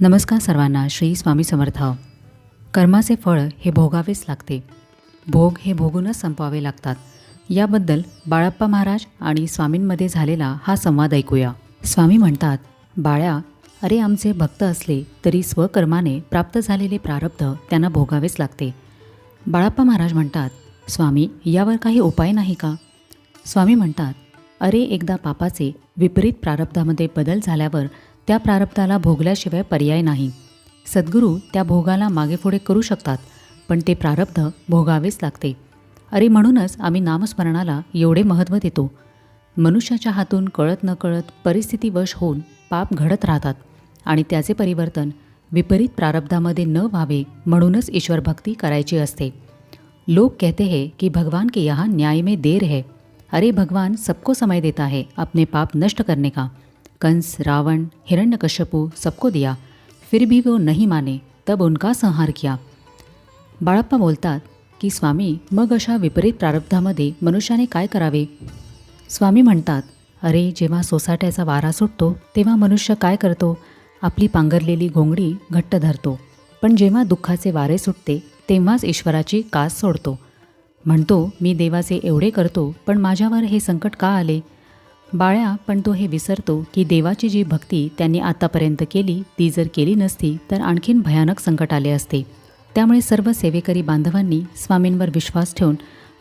नमस्कार सर्वांना श्री स्वामी समर्थ. कर्माचे फळ हे भोगावेच लागते. भोग हे भोगूनच संपवावे लागतात. याबद्दल बाळाप्पा महाराज आणि स्वामींमध्ये झालेला हा संवाद ऐकूया. स्वामी म्हणतात बाळ्या अरे आमचे भक्त असले तरी स्वकर्माने प्राप्त झालेले प्रारब्ध त्यांना भोगावेच लागते. बाळाप्पा महाराज म्हणतात स्वामी यावर काही उपाय नाही का? स्वामी म्हणतात अरे एकदा पापाचे विपरीत प्रारब्धामध्ये बदल झाल्यावर त्या प्रारब्धाला भोगल्याशिवाय पर्याय नाही. सद्गुरू त्या भोगाला मागेपुढे करू शकतात पण ते प्रारब्ध भोगावेच लागते. अरे म्हणूनच आम्ही नामस्मरणाला एवढे महत्त्व देतो. मनुष्याच्या हातून कळत न कळत परिस्थितीवश होऊन पाप घडत राहतात आणि त्याचे परिवर्तन विपरीत प्रारब्धामध्ये न व्हावे म्हणूनच ईश्वर भक्ती करायची असते. लोग कहते हैं कि भगवान के यहाँ न्याय में देर है. अरे भगवान सबको समय देता है अपने पाप नष्ट करने का. कंस रावण हिरण्यकश्यपु सबको दिया। फिर भी वो नहीं माने तब उनका संहार किया। बाळप्पा बोलतात की स्वामी मग अशा विपरीत प्रारब्धामध्ये मनुष्याने काय करावे? स्वामी म्हणतात अरे जेव्हा सोसाट्याचा वारा सुटतो तेव्हा मनुष्य काय करतो? आपली पांघरलेली घोंगडी घट्ट धरतो. पण जेव्हा दुःखाचे वारे सुटते तेव्हाच ईश्वराची कास सोडतो. म्हणतो मी देवाचे एवढे करतो पण माझ्यावर हे संकट का आले? बाळ्या पण तो हे विसरतो की देवाची जी भक्ती त्यांनी आतापर्यंत केली ती जर केली नसती तर आणखीन भयानक संकट आले असते. त्यामुळे सर्व सेवेकरी बांधवांनी स्वामींवर विश्वास ठेवून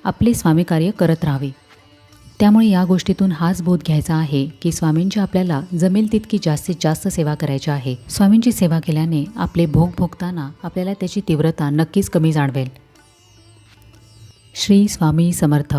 आपले स्वामी कार्य करत राहावे. त्यामुळे या गोष्टीतून हाच बोध घ्यायचा आहे की स्वामींची आपल्याला जमेल तितकी जास्तीत जास्त सेवा करायची आहे. स्वामींची सेवा केल्याने आपले भोग भोगताना आपल्याला त्याची तीव्रता नक्कीच कमी जाणवेल. श्री स्वामी समर्थ.